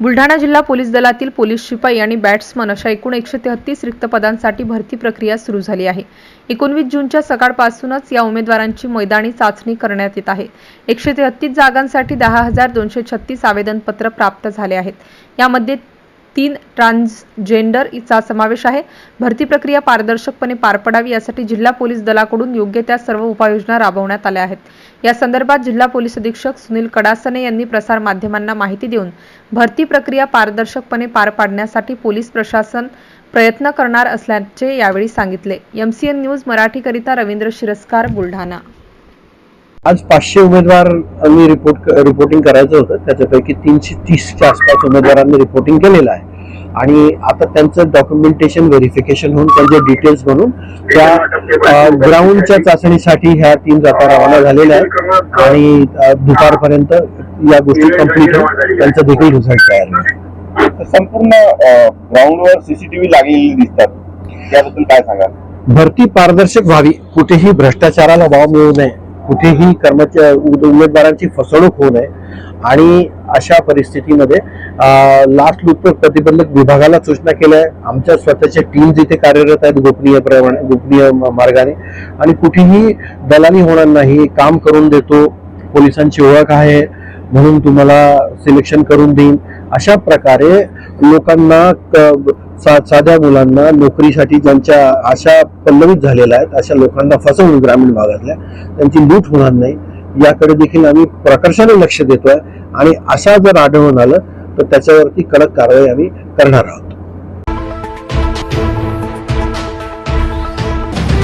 बुलढाणा जिल्हा पोलीस दलातील पोलीस शिपाई आणि बॅट्समन अशा एकूण एकशे तेहतीस रिक्त पदांसाठी भरती प्रक्रिया सुरू झाली आहे. एकोणवीस जूनच्या सकाळपासूनच या उमेदवारांची मैदानी चाचणी करण्यात येत आहे. एकशे तेहतीस जागांसाठी दहा हजार दोनशे छत्तीस आवेदनपत्र प्राप्त झाले आहेत. यामध्ये तीन ट्रान्सजेंडरचा समावेश आहे. भरती प्रक्रिया पारदर्शकपणे पार पडावी यासाठी जिल्हा पोलीस दलाकडून योग्य त्या सर्व उपाययोजना राबवण्यात आल्या आहेत. या संदर्भात जिल्हा पोलीस अधीक्षक सुनील कडासने यांनी प्रसार माध्यमांना माहिती देऊन भरती प्रक्रिया पारदर्शकपणे पार पाडण्यासाठी पोलीस प्रशासन प्रयत्न करणार असल्याचे यावेळी सांगितले. एमसीएन न्यूज मराठीकरिता रवींद्र शिरस्कार बुलढाणा. आज पाचशे उमेदवार रिपोर्ट रिपोर्टिंग करायचं होतं. त्याच्यापैकी तीनशे तीसच्या आसपास उमेदवारांनी रिपोर्टिंग केलेलं आहे. आणि आता त्यांचं डॉक्युमेंटेशन व्हेरिफिकेशन होऊन त्यांचे डिटेल्स बनून त्या ग्राउंडच्या चाचणीसाठी ह्या तीन जाता रवाना झालेल्या आहेत. आणि दुपारपर्यंत या गोष्टी कंप्लीट होऊन त्यांचा देखील रिझल्ट तयार होईल. संपूर्ण ग्राउंडवर सीसीटीव्ही लागलेली दिसतात. त्याबद्दल काय सांगाल? भरती पारदर्शक व्हावी. कुठेही भ्रष्टाचाराला वाव मिळू नये. कुठेही कर्मचारी उमेदवारांची फसवणूक होऊ नये. आणि अशा परिस्थितीमध्ये लास्ट लुक प्रतिबंधक विभागाला सूचना केल्या. आहे आमच्या स्वतःच्या टीम्स इथे कार्यरत आहेत गोपनीय प्रमाणे गोपनीय म- मार्गाने. आणि कुठेही दलाली होणार नाही काम करून देतो. पोलिसांची ओळख आहे म्हणून तुम्हाला सिलेक्शन करून देईन. अशा प्रकारे लोकांना क- सा- साध्या मुलांना नोकरीसाठी ज्यांच्या आशा पल्लवित झालेल्या आहेत अशा लोकांना फसवणूक ग्रामीण भागातल्या त्यांची लूट होणार नाही. याकडे देखील आम्ही प्रकर्षाने लक्ष देतोय. आणि अशा जर आढळून आलं तर त्याच्यावरती कडक कारवाई आम्ही करणार आहोत.